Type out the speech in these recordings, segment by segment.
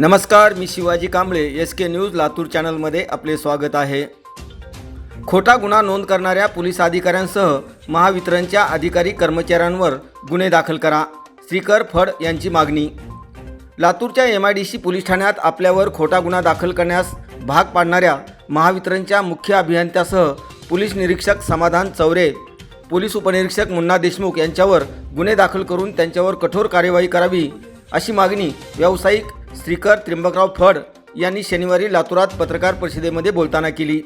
नमस्कार मी Shivaji Kamble S K news Latur चॅनलमध्ये आपले स्वागत आहे. खोटा गुन्हा नोंद करणाऱ्या पोलीस अधिकाऱ्यांसह महावितरणच्या अधिकारी कर्मचाऱ्यांवर गुन्हे दाखल करा. श्रीकर फड यांची मागणी. लातूरच्या M I D C police ठाण्यात आपल्यावर खोटा गुन्हा दाखल करण्यास भाग पाडणाऱ्या महावितरणच्या मुख्य अभियंत्यासह पोलीस निरीक्षक समाधान चौरे पोलीस उपनिरीक्षक मुन्ना देशमुख यांच्यावर गुन्हे दाखल करून त्यांच्यावर कठोर कार्यवाही करावी अशी मागणी व्यावसायिक श्रीकर त्र्यंबकराव फड यांनी शनिवारी लातूरात पत्रकार परिषदेमध्ये बोलताना केली.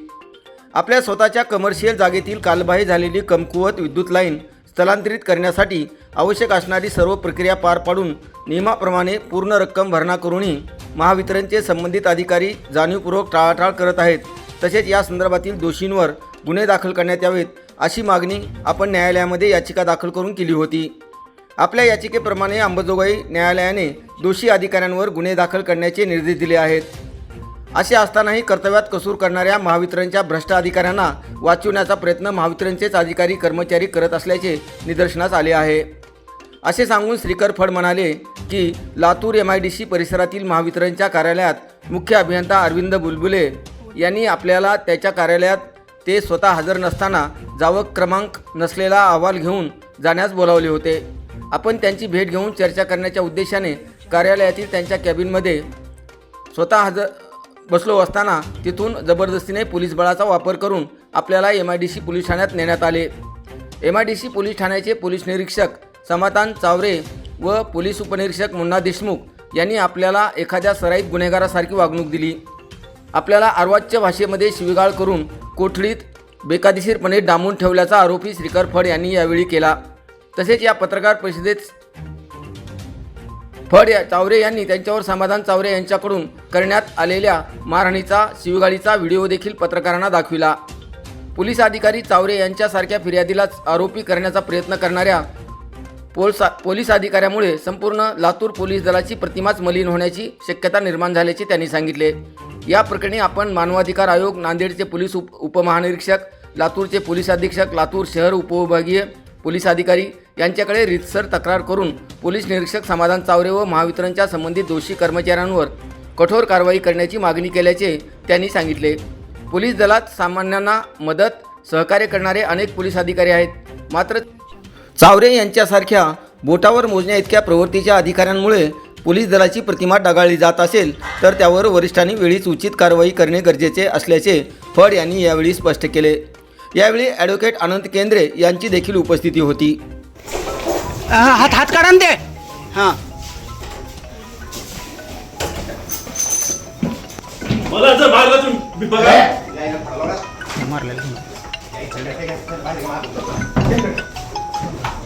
आपल्या स्वतःच्या कमर्शियल जागेतील कालबाही झालेली कमकुवत विद्युत लाईन स्थलांतरित करण्यासाठी आवश्यक असणारी सर्व प्रक्रिया पार पाडून नियमाप्रमाणे पूर्ण रक्कम भरणा करूनही महावितरणचे संबंधित अधिकारी जाणीवपूर्वक टाळाटाळ करत आहेत. तसेच या संदर्भातील दोषींवर गुन्हे दाखल करण्यात यावेत अशी मागणी आपण न्यायालयामध्ये याचिका दाखल करून केली होती. आपल्या याचिकेप्रमाणे अंबाजोगाई न्यायालयाने दोषी अधिकाऱ्यांवर गुन्हे दाखल करण्याचे निर्देश दिले आहेत. असे असतानाही कर्तव्यात कसूर करणाऱ्या महावितरणच्या भ्रष्ट अधिकाऱ्यांना वाचवण्याचा प्रयत्न महावितरणचेच अधिकारी कर्मचारी करत असल्याचे निदर्शनास आले आहे. असे सांगून श्रीकर फड म्हणाले की Latur M I D C परिसरातील महावितरणच्या कार्यालयात मुख्य अभियंता अरविंद बुलबुले यांनी आपल्याला त्याच्या कार्यालयात ते स्वतः हजर नसताना जावक क्रमांक नसलेला अहवाल घेऊन जाण्यास बोलावले होते. आपण त्यांची भेट घेऊन चर्चा करण्याच्या उद्देशाने कार्यालयातील त्यांच्या कॅबिनमध्ये स्वतः हजर बसलो असताना तिथून जबरदस्तीने पोलीस बळाचा वापर करून आपल्याला M I D C police ठाण्यात नेण्यात आले. M I D C police ठाण्याचे पोलीस निरीक्षक समाधान चावरे व पोलीस उपनिरीक्षक मुन्ना देशमुख यांनी आपल्याला एखाद्या सराईत गुन्हेगारासारखी वागणूक दिली. आपल्याला अर्वाच्य भाषेमध्ये शिवीगाळ करून कोठडीत बेकायदेशीरपणे डांबून ठेवल्याचा आरोपी श्रीकर फड यांनी यावेळी केला. तसेच या पत्रकार परिषदेत फड या चावरे यांनी त्यांच्यावर समाधान चावरे यांच्याकडून करण्यात आलेल्या मारहाणीचा शिवगाळीचा व्हिडिओ देखील पत्रकारांना दाखविला. पोलीस अधिकारी चावरे यांच्यासारख्या फिर्यादीलाच आरोपी करण्याचा प्रयत्न करणाऱ्या पोलसा पोलीस अधिकाऱ्यामुळे संपूर्ण लातूर पोलीस दलाची प्रतिमाच मलिन होण्याची शक्यता निर्माण झाल्याचे त्यांनी सांगितले. या प्रकरणी आपण मानवाधिकार आयोग नांदेडचे पोलीस उप उपमहानिरीक्षक लातूरचे पोलीस अधीक्षक लातूर शहर उपविभागीय पोलीस अधिकारी यांच्याकडे रितसर तक्रार करून पोलीस निरीक्षक समाधान चावरे व महावितरणच्या संबंधित दोषी कर्मचाऱ्यांवर कठोर कारवाई करण्याची मागणी केल्याचे त्यांनी सांगितले. पोलीस दलात सामान्यांना मदत सहकार्य करणारे अनेक पोलीस अधिकारी आहेत. मात्र चावरे यांच्यासारख्या बोटावर मोजण्या इतक्या प्रवृत्तीच्या अधिकाऱ्यांमुळे पोलीस दलाची प्रतिमा डागाळली जात असेल तर त्यावर वरिष्ठांनी वेळीच उचित कारवाई करणे गरजेचे असल्याचे फड यांनी यावेळी स्पष्ट केले. यावेळी ॲडव्होकेट अनंत केंद्रे यांची देखील उपस्थिती होती. हा, हात हात काढा ना ते. हां. मला जर मारलं तुम्ही बघा.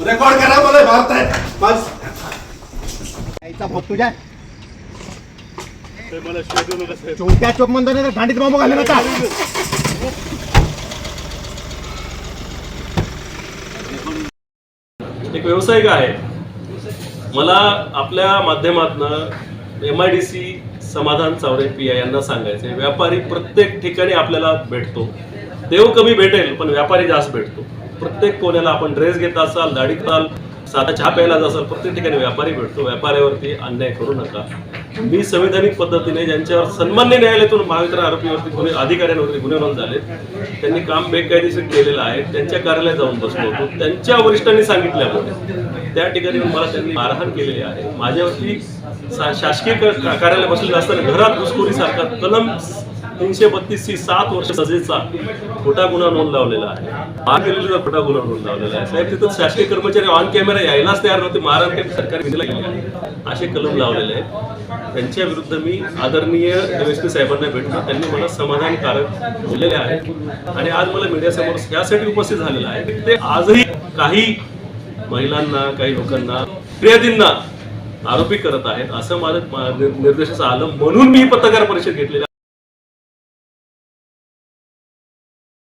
रेकॉर्ड करा मला मारताय. बस. यायचा भोग तुझ्या. ते मला शिवाय देऊ नका साहेब. चौथ्या चोप म्हणतो भांडीत मामू घालून आता व्यावसायिक आहे? मला आपल्या माध्यमातनं एम आय डी सी समाधान चावरे पिया यांना सांगायचे व्यापारी प्रत्येक ठिकाणी आपल्याला भेटतो. देव कमी भेटेल पण व्यापारी जास्त भेटतो. प्रत्येक कोण्याला आपण ड्रेस घेत असाल दाढी कराल साधा चहा प्यायला जासाल प्रत्येक ठिकाणी व्यापारी भेटतो. व्यापाऱ्यावरती अन्याय करू नका. मी संविधानिक पद्धतीने ज्यांच्यावर सन्मान्य न्यायालयातून महावितरण आरोपीवरती गुन्हे अधिकाऱ्यांवरती गुन्हे नोंद झाले त्यांनी काम बेकायदेशीर केलेलं आहे त्यांच्या कार्यालयात जाऊन बसलो होतो त्यांच्या वरिष्ठांनी सांगितल्यामुळे. त्या ठिकाणी मला त्यांनी मारहाण केलेली आहे. माझ्यावरती शासकीय कार्यालय बसलेलं असताना घरात घुसखोरी सारखा कलम तीनशे बत्तीस सी सात वर्ष सजेचा खोटा गुन्हा नोंद लावलेला आहे. मार केलेला खोटा गुन्हा नोंद लावलेला आहे. साहेब तिथं शासकीय कर्मचारी ऑन कॅमेरा यायलाच तयार नव्हते. मारण काही सरकारी विधीला गेले. असे कलम लावलेले आहेत. त्यांच्या विरुद्ध मी आदरणीय एस साहेबांना भेटलो. त्यांनी मला समाधानकारक बोललेले आहे आणि आज मला मीडियासमोर यासाठी उपस्थित झालेलं आहे. की ते आजही काही महिलांना काही लोकांना फिर्यादींना आरोपी करत आहेत. असं माझं निर्देशाचं आलं म्हणून मी पत्रकार परिषद घेतलेली आहे.